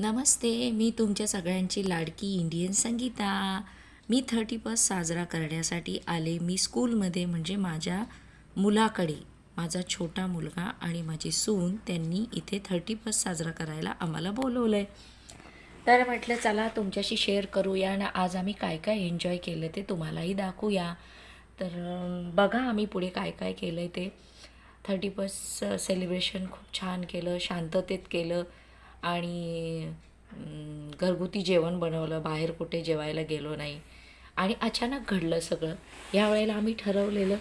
नमस्ते मी तुमच्या सगळ्यांची लाडकी इंडियन संगीता. मी थर्टी फर्स्ट साजरा करण्यासाठी आले. मी स्कूलमध्ये म्हणजे माझ्या मुलाकडे माझा छोटा मुलगा आणि माझी सून त्यांनी इथे थर्टी फर्स्ट साजरा करायला आम्हाला बोलवलं आहे तर म्हटलं चला तुमच्याशी शेअर करूया आणि आज आम्ही काय काय एन्जॉय केलं ते तुम्हालाही दाखवूया. तर बघा आम्ही पुढे काय काय केलं आहे ते. थर्टी फर्स्ट सेलिब्रेशन खूप छान केलं शांततेत केलं. आणि घरगुती जेवण बनवलं बाहेर कुठे जेवायला गेलो नाही. आणि अचानक घडलं सगळं. यावेळेला आम्ही ठरवलेलं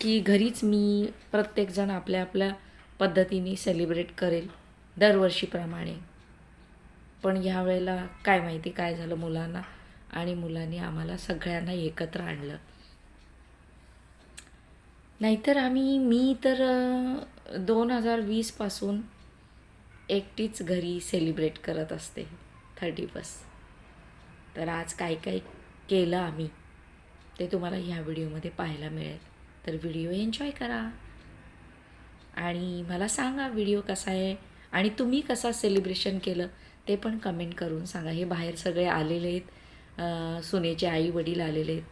की घरीच मी प्रत्येकजण आपल्या आपल्या पद्धतीने सेलिब्रेट करेल दरवर्षीप्रमाणे. पण ह्या वेळेला काय माहिती काय झालं मुलांना आणि मुलांनी आम्हाला सगळ्यांना एकत्र आणलं. नाहीतर आम्ही मी तर दोन हजार वीसपासून एकटीच घरी सेलिब्रेट करत असते. थर्टी फर्स्ट तर आज काय काय केलं आम्ही ते तुम्हाला ह्या व्हिडिओमध्ये पाहायला मिळेल. तर व्हिडिओ एन्जॉय करा. आणि मला सांगा व्हिडिओ कसा आहे आणि तुम्ही कसा सेलिब्रेशन केलं ते पण कमेंट करून सांगा. हे बाहेर सगळे आलेले आहेत. सुनेचे आई वडील आलेले आहेत.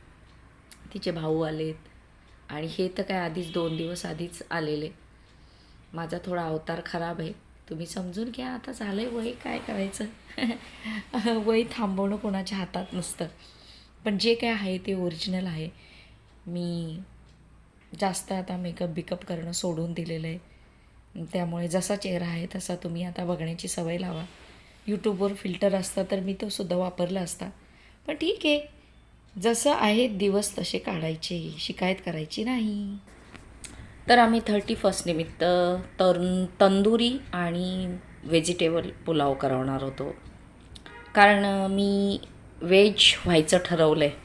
तिचे भाऊ आलेत. आणि हे तर काय आधीच दोन दिवस आधीच आलेले. माझा थोडा अवतार खराब आहे. तुम्ही समजून घ्या आता झालं आहे वय काय करायचं? वय थांबवणं कोणाच्या हातात नसतं. पण जे काय आहे ते ओरिजिनल आहे. मी जास्त आता मेकअप बिकअप करणं सोडून दिलेलं आहे. त्यामुळे जसा चेहरा आहे तसा तुम्ही आता बघण्याची सवय लावा. यूट्यूबवर फिल्टर असता तर मी तो सुद्धा वापरला असता. पण ठीक आहे. जसं आहे दिवस तसे काढायचे. शिकायत करायची नाही. तर आम्ही थर्टी फर्स्टनिमित्त तरुण तंदुरी आणि व्हेजिटेबल पुलाव करवणार होतो. कारण मी व्हेज व्हायचं ठरवलं आहे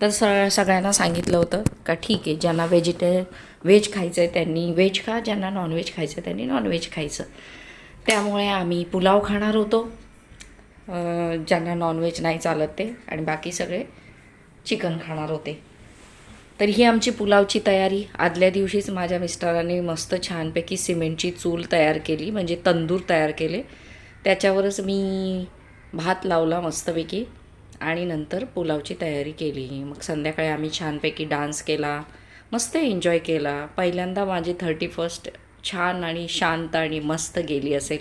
तर सर सगळ्यांना सांगितलं होतं का ठीक आहे ज्यांना व्हेजिटे व्हेज खायचं आहे त्यांनी व्हेज खा ज्यांना नॉनव्हेज खायचं आहे त्यांनी नॉनव्हेज खायचं. त्यामुळे आम्ही पुलाव खाणार होतो. ज्यांना नॉनव्हेज नाही चालत ते आणि बाकी सगळे चिकन खाणार होते. तर ही आमची पुलावची तयारी. आदल्या दिवशीच माझ्या मिस्टरांनी मस्त छानपैकी सिमेंटची चूल तयार केली म्हणजे तंदूर तयार केले. त्याच्यावरच मी भात लावला मस्तपैकी आणि नंतर पुलावची तयारी केली. मग संध्याकाळी आम्ही छानपैकी डान्स केला मस्त एन्जॉय केला. पहिल्यांदा माझी थर्टी फर्स्ट छान आणि शांत आणि मस्त गेली असेल.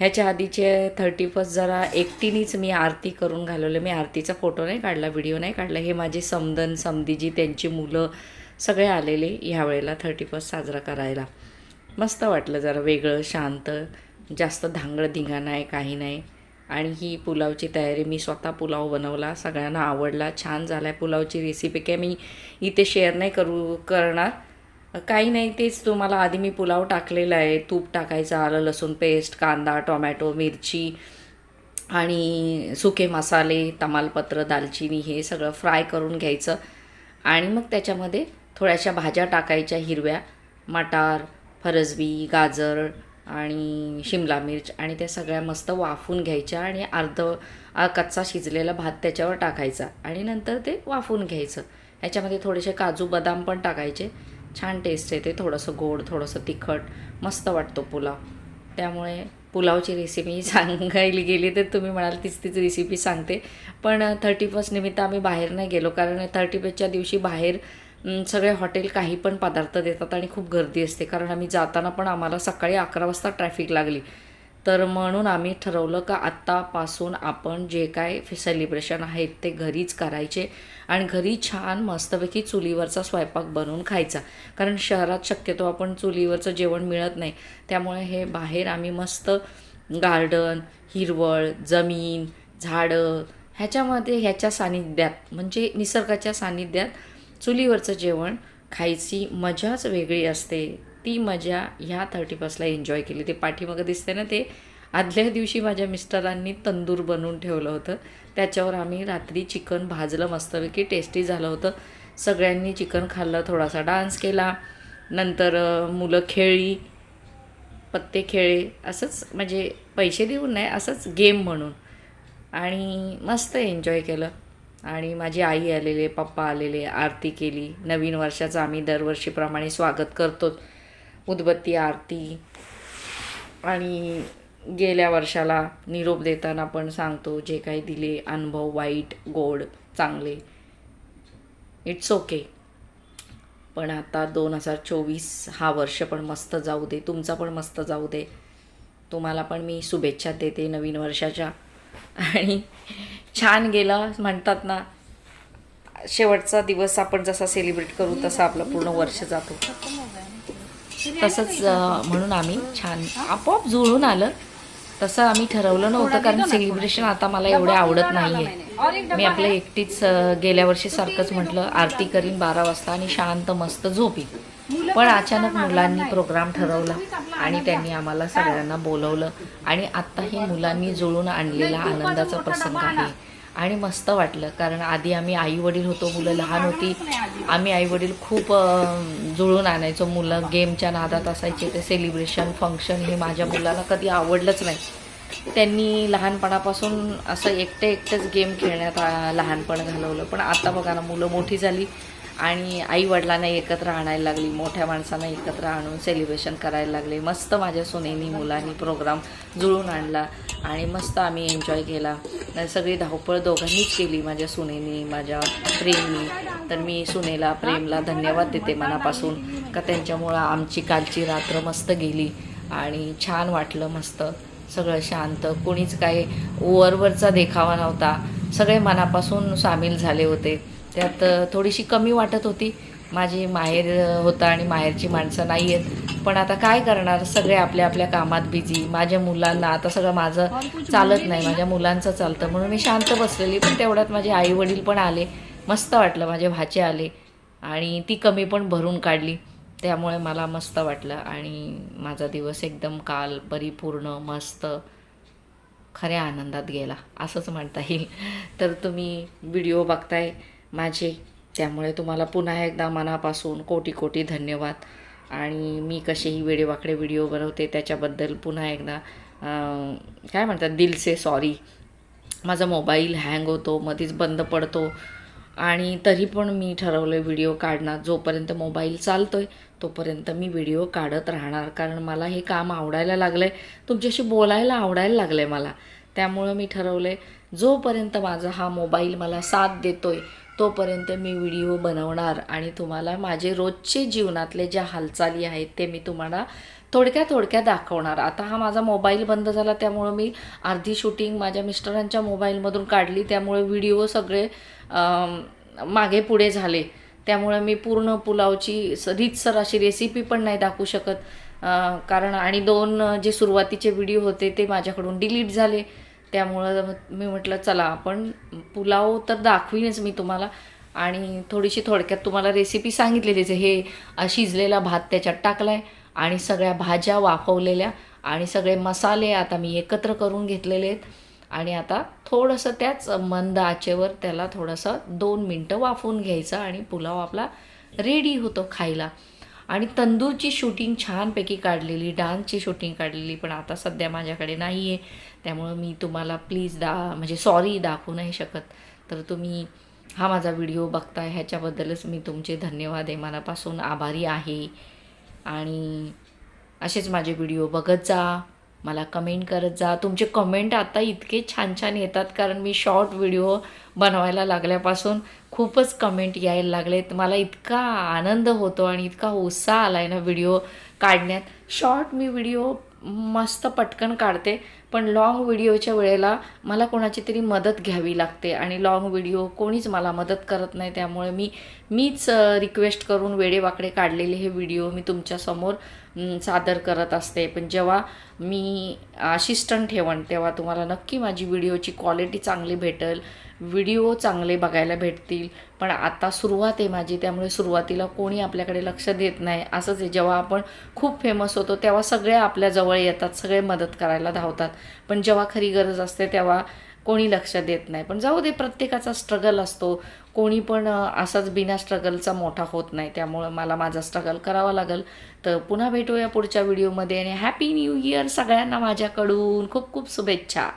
ह्याच्या आधीचे थर्टी फर्स्ट जरा एकटीनेच मी आरती करून घालवले. मी आरतीचा फोटो नाही काढला व्हिडिओ नाही काढला. हे माझे समदन समधीजी त्यांची मुलं सगळे आलेले ह्या वेळेला थर्टी फर्स्ट साजरा करायला. मस्त वाटलं जरा वेगळं शांत जास्त धांगड धिंगा नाही काही नाही. आणि ही पुलावची तयारी मी स्वतः पुलाव बनवला सगळ्यांना आवडला छान झाला आहे पुलावची रेसिपी काय मी इथे शेअर नाही करू करणार. काही नाही तेच तुम्हाला आधी मी पुलाव टाकलेला आहे. तूप टाकायचं आलं लसूण पेस्ट कांदा टोमॅटो मिरची आणि सुके मसाले तमालपत्र दालचिनी हे सगळं फ्राय करून घ्यायचं. आणि मग त्याच्यामध्ये थोड्याशा भाज्या टाकायच्या हिरव्या मटार फरसबी गाजर आणि शिमला मिर्च आणि त्या सगळ्या मस्त वाफून घ्यायच्या आणि अर्ध कच्चा शिजलेला भात त्याच्यावर टाकायचा आणि नंतर ते वाफून घ्यायचं. ह्याच्यामध्ये थोडेसे काजू बदाम पण टाकायचे. छान टेस्ट येते थोडंसं गोड थोडंसं तिखट मस्त वाटतो पुलाव. त्यामुळे पुलावची रेसिपी सांगायला गेली तर तुम्ही म्हणाल तीच तीच रेसिपी सांगते. पण थर्टी फर्स्ट निमित्त आम्ही बाहेर नाही गेलो कारण थर्टी फर्स्टच्या दिवशी बाहेर सगळे हॉटेल काही पण पदार्थ देतात आणि खूप गर्दी असते. कारण आम्ही जाताना पण आम्हाला सकाळी अकरा वाजता ट्रॅफिक लागली. तर म्हणून आम्ही ठरवलं का आत्तापासून आपण जे काय सेलिब्रेशन आहेत ते घरीच करायचे आणि घरी छान मस्तपैकी चुलीवरचा स्वयंपाक बनवून खायचा. कारण शहरात शक्यतो आपण चुलीवरचं जेवण मिळत नाही. त्यामुळे हे बाहेर आम्ही मस्त गार्डन हिरवळ जमीन झाडं ह्याच्यामध्ये ह्याच्या सानिध्यात म्हणजे निसर्गाच्या सानिध्यात चुलीवरचं जेवण खायची मजाच वेगळी असते. ती मजा ह्या थर्टी फर्स्टला एन्जॉय केली. ते पाठीमागं दिसते ना ते आदल्या दिवशी माझ्या मिस्टरांनी तंदूर बनवून ठेवलं होतं. त्याच्यावर आम्ही रात्री चिकन भाजलं मस्तपैकी टेस्टी झालं होतं. सगळ्यांनी चिकन खाल्लं थोडासा डान्स केला. नंतर मुलं खेळली पत्ते खेळे असंच म्हणजे पैसे देऊन नाही असंच गेम म्हणून. आणि मस्त एन्जॉय केलं. आणि माझी आई आलेले पप्पा आलेले आरती केली. नवीन वर्षाचं आम्ही दरवर्षीप्रमाणे स्वागत करतो उदबत्ती आरती आणि गेल्या वर्षाला निरोप देताना पण सांगतो जे काही दिले अनुभव वाईट गोड चांगले. इट्स ओके पण आता दोन हजार चोवीस हा वर्ष पण मस्त जाऊ दे. तुमचा पण मस्त जाऊ दे. तुम्हाला पण मी शुभेच्छा देते नवीन वर्षाच्या. आणि छान गेलं म्हणतात ना शेवटचा दिवस आपण जसा सेलिब्रेट करू तसा आपलं पूर्ण वर्ष जातो. तसंच म्हणून आम्ही छान आपोआप जुळून आलं. तसं आम्ही ठरवलं नव्हतं कारण सेलिब्रेशन आता मला एवढे आवडत नाही आहे मी आपलं एकटीच गेल्या वर्षी सारखंच म्हटलं आरती करीन बारा वाजता आणि शांत मस्त झोपी पण अचानक मुलांनी प्रोग्राम ठरवला आणि त्यांनी आम्हाला सगळ्यांना बोलवलं. आणि आत्ता हे मुलांनी जुळून आणलेला आनंदाचा प्रसंग आहे. आणि मस्त वाटलं. कारण आधी आम्ही आई वडील होतो मुलं लहान होती. आम्ही आई वडील खूप जुळून आणायचो. मुलं गेमच्या नादात असायचे ते सेलिब्रेशन फंक्शन हे माझ्या मुलाला कधी आवडलंच नाही. त्यांनी लहानपणापासून असं एकटे एकटेच गेम खेळण्यात लहानपण घालवलं. पण आता बघा ना मुलं मोठी झाली. आणि आई वडिलांना एकत्र आणायला लागली मोठ्या माणसांना एकत्र आणून सेलिब्रेशन करायला लागले. मस्त माझ्या सुनेनी मुलांनी प्रोग्राम जुळून आणला आणि मस्त आम्ही एन्जॉय केला. सगळी धावपळ दोघांनीच केली माझ्या सुनेनी माझ्या प्रेमनी तर मी सुनेला प्रेमला धन्यवाद देते मनापासून का त्यांच्यामुळं आमची कालची रात्र मस्त गेली आणि छान वाटलं मस्त. सगळं शांत. कोणीच काही ओवरवरचा देखावा नव्हता. सगळे मनापासून सामील झाले होते. त्यात थोडीशी कमी वाटत होती. माझी माहेर होतं आणि माहेरची माणसं नाही आहेत. पण आता काय करणार? सगळे आपल्या आपल्या कामात बिझी माझ्या मुलांना आता सगळं माझं चालत नाही. माझ्या मुलांचं चालतं. म्हणून मी शांत बसलेली. पण तेवढ्यात माझे आई वडील पण आले. मस्त वाटलं. माझे भाचे आले. आणि ती कमी पण भरून काढली. त्यामुळे मला मस्त वाटलं. आणि माझा दिवस एकदम काल परिपूर्ण मस्त खऱ्या आनंदात गेला. असंच म्हणता येईल. तर तुम्ही व्हिडिओ बघताय. माझे. त्यामुळे तुम्हाला पुन्हा एकदा मनापासून कोटी कोटी धन्यवाद. आणि मी कसेही वेडेवाकडे व्हिडिओ बनवते त्याच्याबद्दल पुन्हा एकदा काय म्हणतात दिलसे सॉरी माझा मोबाईल हँग होतो मध्येच बंद पडतो. आणि तरी पण मी ठरवलं व्हिडिओ काढणार. जोपर्यंत मोबाईल चालतोय तोपर्यंत मी व्हिडिओ काढत राहणार. कारण मला हे काम आवडायला लागलं आहे तुमच्याशी बोलायला आवडायला लागलं आहे मला. त्यामुळं मी ठरवलं आहे जोपर्यंत माझा हा मोबाईल मला साथ देतोय तोपर्यंत मी व्हिडिओ बनवणार आणि तुम्हाला माझे रोजचे जीवनातले ज्या हालचाली आहेत ते मी तुम्हाला थोडक्या थोडक्या दाखवणार. आता हा माझा मोबाईल बंद झाला त्यामुळं मी अर्धी शूटिंग माझ्या मिस्टरांच्या मोबाईलमधून काढली त्यामुळे व्हिडिओ सगळे मागे पुढे झाले. त्यामुळे मी पूर्ण पुलावची रीतसर अशी रेसिपी पण नाही दाखवू शकत. कारण आणि दोन जे सुरुवातीचे व्हिडिओ होते ते माझ्याकडून डिलीट झाले. त्यामुळं मी म्हटलं चला आपण पुलाव तर दाखवीनच मी तुम्हाला आणि थोडीशी थोडक्यात तुम्हाला रेसिपी सांगितलेलीच हे शिजलेला भात त्याच्यात टाकला आहे आणि सगळ्या भाज्या वाफवलेल्या आणि सगळे मसाले आता मी एकत्र करून घेतलेले आहेत. आणि आता थोडंसं त्याच मंद आचेवर त्याला थोडंसं दोन मिनटं वाफवून घ्यायचं आणि पुलाव आपला रेडी होतो खायला. आणि तंदूरची शूटिंग छानपैकी काढलेली डान्सची शूटिंग काढलेली पण आता सध्या माझ्याकडे नाही आहे त्यामुळं मी तुम्हाला प्लीज दा म्हणजे सॉरी दाखवू नाही शकत. तर तुम्ही हा माझा व्हिडिओ बघता ह्याच्याबद्दलच मी तुमचे धन्यवाद आहे. मनापासून आभारी आहे. आणि असेच माझे व्हिडिओ बघत जा. मला कमेंट करत जा. तुमचे कमेंट आता इतके छान छान येतात कारण मी शॉर्ट व्हिडिओ बनवायला लागल्यापासून खूपच कमेंट यायला लागलेत. मला इतका आनंद होतो आणि इतका उत्साह आला आहे ना व्हिडिओ काढण्यात. शॉर्ट मी व्हिडिओ मस्त पटकन काढते. पण लाँग व्हिडिओच्या वेळेला मला कोणाची तरी मदत घ्यावी लागते आणि लाँग व्हिडिओ कोणीच मला मदत करत नाही. त्यामुळे मी मीच रिक्वेस्ट करून वेडेवाकडे काढलेले हे व्हिडिओ मी तुमच्यासमोर सादर करत असते. पण जेव्हा मी असिस्टंट ठेवण तेव्हा तुम्हाला नक्की माझी व्हिडिओची क्वालिटी चांगली भेटेल. व्हिडिओ चांगले बघायला भेटतील पण आता सुरुवात आहे माझी त्यामुळे सुरुवातीला कोणी आपल्याकडे लक्ष देत नाही. असंच आहे जेव्हा आपण खूप फेमस होतो तेव्हा सगळे आपल्याजवळ येतात सगळे मदत करायला धावतात. पण जेव्हा खरी गरज असते तेव्हा कोणी लक्ष देत नाही. पण जाऊ दे प्रत्येकाचा स्ट्रगल असतो. कोणी पण असाच बिना स्ट्रगलचा मोठा होत नाही. त्यामुळं मला माझा स्ट्रगल करावा लागेल. तर पुन्हा भेटूया पुढच्या व्हिडिओमध्ये आणि हॅपी न्यू इयर सगळ्यांना माझ्याकडून. खूप खूप शुभेच्छा.